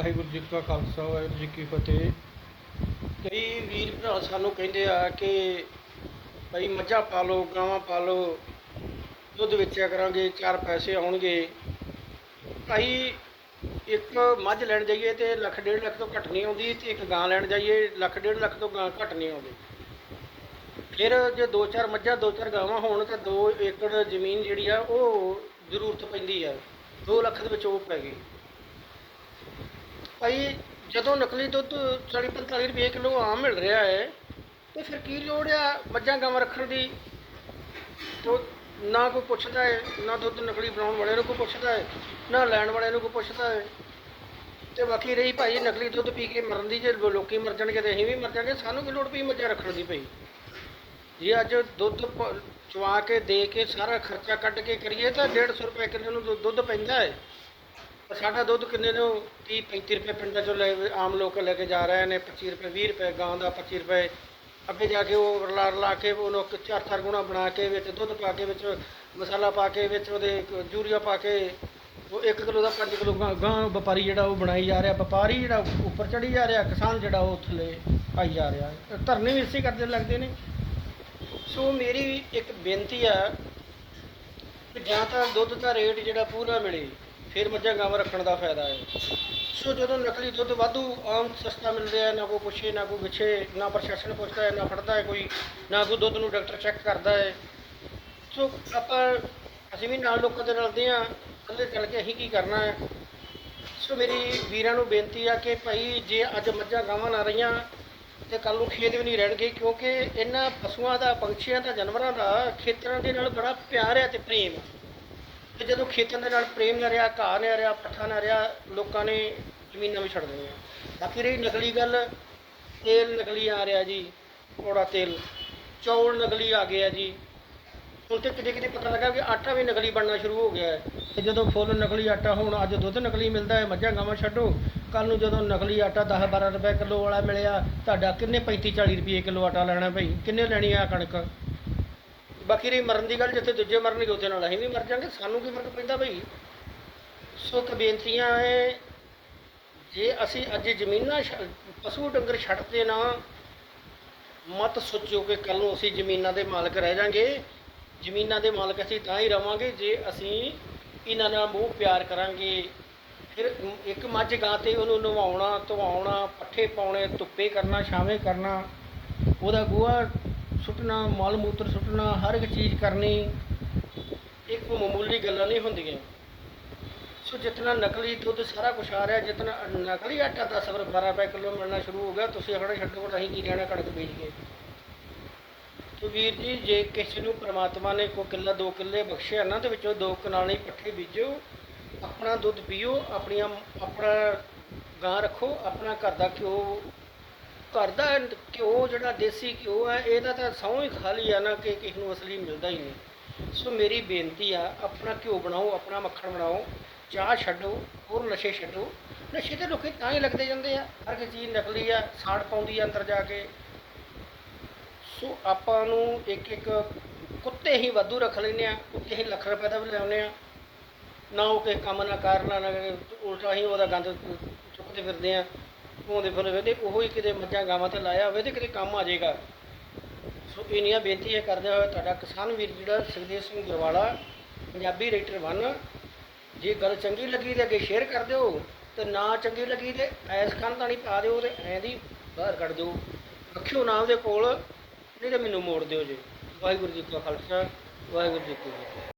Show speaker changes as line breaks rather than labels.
ਵਾਹਿਗੁਰੂ ਜੀ ਕਾ ਖਾਲਸਾ, ਵਾਹਿਗੁਰੂ ਜੀ ਕੀ ਫਤਿਹ। ਕਈ ਵੀਰ ਭਰਾ ਸਾਨੂੰ ਕਹਿੰਦੇ ਆ ਕਿ ਭਾਈ ਮੱਝਾਂ ਪਾ ਲਓ, ਗਾਵਾਂ ਪਾ ਲਓ, ਦੁੱਧ ਵੇਚਿਆ ਕਰਾਂਗੇ, ਚਾਰ ਪੈਸੇ ਆਉਣਗੇ। ਭਾਈ ਇੱਕ ਮੱਝ ਲੈਣ ਜਾਈਏ ਤੇ ਲੱਖ ਡੇਢ ਲੱਖ ਤੋਂ ਘੱਟ ਨਹੀਂ ਆਉਂਦੀ ਤੇ ਇੱਕ ਗਾਂ ਲੈਣ ਜਾਈਏ, ਲੱਖ ਡੇਢ ਲੱਖ ਤੋਂ ਗਾਂ ਘੱਟ ਨਹੀਂ ਆਉਂਦੀ। ਫਿਰ ਜੇ ਦੋ ਚਾਰ ਮੱਝਾਂ, ਦੋ ਚਾਰ ਗਾਵਾਂ ਹੋਣ ਤਾਂ 2 ਏਕੜ ਜ਼ਮੀਨ ਜਿਹੜੀ ਆ, ਉਹ ਜ਼ਰੂਰਤ ਪੈਂਦੀ ਆ। 2 ਲੱਖ ਦੇ ਵਿੱਚ ਉਹ ਪੈ ਗਈ। ਭਾਈ, ਜਦੋਂ ਨਕਲੀ ਦੁੱਧ 40 45 ਰੁਪਏ ਕਿਲੋ ਆਮ ਮਿਲ ਰਿਹਾ ਹੈ, ਤੇ ਫਿਰ ਕੀ ਲੋੜ ਆ ਮੱਝਾਂ ਗਾਵਾਂ ਰੱਖਣ ਦੀ? ਤੋ ਨਾ ਕੋਈ ਪੁੱਛਦਾ ਹੈ, ਨਾ ਦੁੱਧ ਨਕਲੀ ਬਣਾਉਣ ਵਾਲੇ ਨੂੰ ਕੋਈ ਪੁੱਛਦਾ ਹੈ, ਨਾ ਲੈਣ ਵਾਲੇ ਨੂੰ ਕੋਈ ਪੁੱਛਦਾ ਹੈ। ਤੇ ਬਾਕੀ ਰਹੀ ਭਾਈ, ਨਕਲੀ ਦੁੱਧ ਪੀ ਕੇ ਮਰਨ ਦੀ, ਜੇ ਲੋਕੀ ਮਰ ਜਾਣਗੇ ਤੇ ਅਸੀਂ ਵੀ ਮਰ ਜਾਣਗੇ ਸਾਨੂੰ ਕੀ ਲੋੜ ਪਈ ਮੱਝਾਂ ਰੱਖਣ ਦੀ ਭਾਈ? ਜੇ ਅੱਜ ਦੁੱਧ ਪ- ਚੁਆ ਕੇ ਦੇ ਕੇ ਸਾਰਾ ਖਰਚਾ ਕੱਢ ਕੇ ਕਰੀਏ ਤਾਂ 150 ਰੁਪਏ ਕਿਲੋ ਨੂੰ ਦੁ- ਦੁੱਧ ਪੈਂਦਾ ਹੈ। ਪਰ ਸਾਡਾ ਦੁੱਧ ਕਿੰਨੇ ਨੂੰ 30 35 ਰੁਪਏ ਪਿੰਡਾਂ ਚੋਂ ਲੈ ਆਮ ਲੋਕ ਲੈ ਕੇ ਜਾ ਰਹੇ ਨੇ 25 ਰੁਪਏ 20 ਰੁਪਏ, ਗਾਂ ਦਾ 25 ਰੁਪਏ। ਅੱਗੇ ਜਾ ਕੇ ਉਹ ਰਲਾ ਰਲਾ ਕੇ ਉਹਨੂੰ ਚਾਰ ਚਾਰ ਗੁਣਾ ਬਣਾ ਕੇ ਵਿੱਚ ਦੁੱਧ ਪਾ ਕੇ ਵਿੱਚ ਮਸਾਲਾ ਪਾ ਕੇ ਵਿੱਚ ਉਹਦੇ ਇੱਕ ਯੂਰੀਆ ਪਾ ਕੇ ਉਹ 1 ਕਿਲੋ ਦਾ 5 ਕਿਲੋ ਗਾਂ ਗਾਂ ਵਪਾਰੀ ਜਿਹੜਾ ਉਹ ਬਣਾਈ ਜਾ ਰਿਹਾ। ਵਪਾਰੀ ਜਿਹੜਾ ਉੱਪਰ ਚੜੀ ਜਾ ਰਿਹਾ, ਕਿਸਾਨ ਜਿਹੜਾ ਉਹ ਥੱਲੇ ਆਈ ਜਾ ਰਿਹਾ। ਧਰਨੇ ਵੀ ਇਸੇ ਕਰਦੇ ਲੱਗਦੇ ਨੇ। ਸੋ ਮੇਰੀ ਇੱਕ ਬੇਨਤੀ ਆ ਕਿ ਜਾਂ ਤਾਂ ਦੁੱਧ ਦਾ ਰੇਟ ਜਿਹੜਾ ਪੂਰਾ ਮਿਲੇ। ਫਿਰ ਮੱਝਾਂ ਗਾਵਾਂ ਰੱਖਣ ਦਾ ਫਾਇਦਾ ਹੈ। ਸੋ ਜਦੋਂ ਨਕਲੀ ਦੁੱਧ ਵਾਧੂ ਆਮ ਸਸਤਾ ਮਿਲ ਰਿਹਾ ਨਾ ਕੋਈ ਪੁੱਛੇ, ਨਾ ਕੋਈ ਵਿਛੇ ਨਾ ਪ੍ਰਸ਼ਾਸਨ ਪੁੱਛਦਾ ਹੈ, ਨਾ ਫੜਦਾ ਹੈ ਕੋਈ, ਨਾ ਕੋਈ ਦੁੱਧ ਨੂੰ ਡਾਕਟਰ ਚੈੱਕ ਕਰਦਾ ਹੈ। ਸੋ ਆਪਾਂ, ਅਸੀਂ ਵੀ ਨਾਲ ਲੋਕਾਂ ਦੇ ਰਲਦੇ ਹਾਂ, ਇਕੱਲੇ ਚੱਲ ਕੇ ਅਸੀਂ ਕੀ ਕਰਨਾ ਹੈ? ਸੋ ਮੇਰੀ ਵੀਰਾਂ ਨੂੰ ਬੇਨਤੀ ਆ ਕਿ ਭਾਈ, ਜੇ ਅੱਜ ਮੱਝਾਂ ਗਾਵਾਂ ਨਾ ਰਹੀਆਂ, ਤੇ ਕੱਲ ਨੂੰ ਖੇਤ ਵੀ ਨਹੀਂ ਰਹਿਣਗੇ, ਕਿਉਂਕਿ ਇਹਨਾਂ ਪਸ਼ੂਆਂ ਦਾ, ਪੰਛੀਆਂ ਦਾ, ਜਾਨਵਰਾਂ ਦਾ ਖੇਤਰਾਂ ਦੇ ਨਾਲ ਬੜਾ ਪਿਆਰ ਹੈ ਤੇ ਪ੍ਰੇਮ। ਤੇ ਜਦੋਂ ਖੇਤਾਂ ਦੇ ਨਾਲ ਪ੍ਰੇਮ ਨਾ ਰਿਹਾ, ਘਾਹ ਨਾ ਰਿਹਾ, ਪੱਠਾ ਨਾ ਰਿਹਾ, ਲੋਕਾਂ ਨੇ ਜ਼ਮੀਨਾਂ ਵੀ ਛੱਡ ਦਿੱਤੀਆਂ। ਬਾਕੀ ਰਹੀ ਨਕਲੀ ਗੱਲ, ਤੇਲ ਨਕਲੀ ਆ ਰਿਹਾ ਜੀ, ਕੋੜਾ ਤੇਲ। ਚੌਲ ਨਕਲੀ ਆ ਗਿਆ ਜੀ। ਹੁਣ ਤੇ ਕਿਤੇ ਕਿਤੇ ਪਤਾ ਲੱਗਾ ਕਿ ਆਟਾ ਵੀ ਨਕਲੀ ਬਣਨਾ ਸ਼ੁਰੂ ਹੋ ਗਿਆ ਹੈ। ਤੇ ਜਦੋਂ ਫੁੱਲ ਨਕਲੀ ਆਟਾ ਹੁਣ, ਅੱਜ ਦੁੱਧ ਨਕਲੀ ਮਿਲਦਾ ਹੈ, ਮੱਝਾਂ ਗਾਵਾਂ ਛੱਡੋ। ਕੱਲ ਨੂੰ ਜਦੋਂ ਨਕਲੀ ਆਟਾ 10 12 ਰੁਪਏ ਕਿਲੋ ਵਾਲਾ ਮਿਲਿਆ, ਤੁਹਾਡਾ ਕਿੰਨੇ 35 40 ਰੁਪਏ ਕਿਲੋ ਆਟਾ ਲੈਣਾ ਭਾਈ? ਕਿੰਨੇ ਲੈਣੀ ਆ ਕਣਕ? ਬਾਕੀ ਰਹੀ ਮਰਨ ਦੀ ਗੱਲ, ਜਿੱਥੇ ਦੂਜੇ ਮਰਨਗੇ ਉੱਥੇ ਨਾਲ ਅਸੀਂ ਵੀ ਮਰ ਜਾਾਂਗੇ। ਸਾਨੂੰ ਕੀ ਫ਼ਰਕ ਪੈਂਦਾ ਭਾਈ ਸੋ ਇੱਕ ਬੇਨਤੀਆਂ ਹੈ ਜੇ ਅਸੀਂ ਅੱਜ ਜ਼ਮੀਨਾਂ ਛ- ਪਸ਼ੂ ਡੰਗਰ ਛੱਡਦੇ ਨਾ, ਮਤ ਸੋਚੋ ਕਿ ਕੱਲ ਨੂੰ ਅਸੀਂ ਜ਼ਮੀਨਾਂ ਦੇ ਮਾਲਕ ਰਹਿ ਜਾਾਂਗੇ। ਜ਼ਮੀਨਾਂ ਦੇ ਮਾਲਕ ਅਸੀਂ ਤਾਂ ਹੀ ਰਵਾਂਗੇ ਜੇ ਅਸੀਂ ਇਹਨਾਂ ਨਾਲ ਮੋਹ ਪਿਆਰ ਕਰਾਂਗੇ। ਫਿਰ ਇੱਕ ਮੱਝ ਗਾਂ ਤੇ ਉਹਨੂੰ ਨਵਾਉਣਾ, ਧਵਾਉਣਾ, ਪੱਠੇ ਪਾਉਣੇ, ਧੁੱਪੇ ਕਰਨਾ, ਛਾਵੇਂ ਕਰਨਾ, ਉਹਦਾ ਗੋਹਾ ਸੁੱਟਣਾ, ਮਲ ਮੂਤਰ ਸੁੱਟਣਾ, ਹਰ ਇੱਕ ਚੀਜ਼ ਕਰਨੀ ਇਹ ਕੋਈ ਮਾਮੂਲੀ ਗੱਲਾਂ ਨਹੀਂ ਹੁੰਦੀਆਂ। ਸੋ ਜਿਤਨਾ ਨਕਲੀ ਦੁੱਧ ਸਾਰਾ ਕੁਛ ਆ ਰਿਹਾ, ਜਿਤਨਾ ਨਕਲੀ ਆਟਾ 10 ਰੁਪਏ 12 ਰੁਪਏ ਕਿਲੋ ਮਿਲਣਾ ਸ਼ੁਰੂ ਹੋ ਗਿਆ, ਤੁਸੀਂ ਆਖਣਾ ਛੱਡੋ ਅਸੀਂ ਕੀ ਲੈਣਾ ਕਣਕ ਬੀਜ ਕੇ। ਤੋ ਵੀਰ ਜੀ, ਜੇ ਕਿਸੇ ਨੂੰ ਪ੍ਰਮਾਤਮਾ ਨੇ ਕੋਈ ਕਿੱਲਾ, ਦੋ ਕਿੱਲੇ ਬਖਸ਼ਿਆ ਨਾ ਤੇ ਵਿੱਚੋਂ ਦੋ ਕਨਾਲੀ ਪੱਠੇ ਬੀਜੋ, ਆਪਣਾ ਦੁੱਧ ਪੀਓ, ਆਪਣੀਆਂ, ਆਪਣਾ ਗਾਂ ਰੱਖੋ, ਆਪਣਾ ਘਰ ਦਾ ਘਿਓ ਘਰ ਦਾ ਘਿਓ ਜਿਹੜਾ ਦੇਸੀ ਘਿਓ ਹੈ ਇਹਦਾ ਤਾਂ ਸਹੁੰ ਹੀ ਖਾਲੀ ਆ ਨਾ ਕਿ ਕਿਸੇ ਨੂੰ ਅਸਲੀ ਮਿਲਦਾ ਹੀ ਨਹੀਂ। ਸੋ ਮੇਰੀ ਬੇਨਤੀ ਆ, ਆਪਣਾ ਘਿਓ ਬਣਾਓ, ਆਪਣਾ ਮੱਖਣ ਬਣਾਓ, ਚਾਹ ਛੱਡੋ, ਹੋਰ ਨਸ਼ੇ ਛੱਡੋ। ਨਸ਼ੇ ਤੇ ਲੋਕੀ ਤਾਂ ਹੀ ਲੱਗਦੇ ਜਾਂਦੇ ਆ, ਹਰ ਇੱਕ ਚੀਜ਼ ਨਕਲੀ ਆ, ਸਾੜ ਪਾਉਂਦੀ ਆ ਅੰਦਰ ਜਾ ਕੇ। ਸੋ ਆਪਾਂ ਨੂੰ ਇੱਕ ਇੱਕ ਕੁੱਤੇ ਹੀ ਵਾਧੂ ਰੱਖ ਲੈਂਦੇ ਆ, ਕੁੱਤੇ ਹੀ ਲੱਖ ਰੁਪਏ ਦਾ ਵੀ ਲਿਆਉਂਦੇ ਆ। ਨਾ ਉਹ ਕਿਸੇ ਕੰਮ ਨਾ ਕਰਨਾ ਨਾ ਉਲਟਾ ਹੀ ਉਹਦਾ ਗੰਦ ਚੁੱਕਦੇ ਫਿਰਦੇ ਆ। ਪਾਉਂਦੇ ਫਿਰਦੇ ਤੇ ਉਹ ਹੀ ਕਿਤੇ ਮੱਝਾਂ ਗਾਵਾਂ ਤੇ ਲਾਇਆ ਹੋਵੇ ਤੇ ਕਿਤੇ ਕੰਮ ਆ ਜਾਏਗਾ। ਸੋ ਇੰਨੀਆਂ ਬੇਨਤੀਆਂ ਕਰਦੇ ਹੋਏ ਤੁਹਾਡਾ ਕਿਸਾਨ ਵੀਰ ਜਿਹੜਾ ਸੁਖਦੇਵ ਸਿੰਘ ਗਰਵਾਲਾ ਪੰਜਾਬੀ ਰਾਈਟਰ ਬਣ ਜੇ ਗੱਲ ਚੰਗੀ ਲੱਗੀ ਤੇ ਅੱਗੇ ਸ਼ੇਅਰ ਕਰ ਦਿਓ, ਤੇ ਨਾ ਚੰਗੀ ਲੱਗੀ ਤੇ ਐਸ ਖਾਨਦਾਨੀ ਪਾ ਦਿਓ ਤੇ ਐਂ ਦੀ ਬਾਹਰ ਕੱਢ ਦਿਓ। ਰੱਖਿਓ ਨਾਮ ਦੇ ਕੋਲ, ਨਹੀਂ ਤੇ ਮੈਨੂੰ ਮੋੜ ਦਿਓ ਜੀ। ਵਾਹਿਗੁਰੂ ਜੀ ਕਾ ਖਾਲਸਾ, ਵਾਹਿਗੁਰੂ ਜੀ ਕੀ ਫਤਿਹ।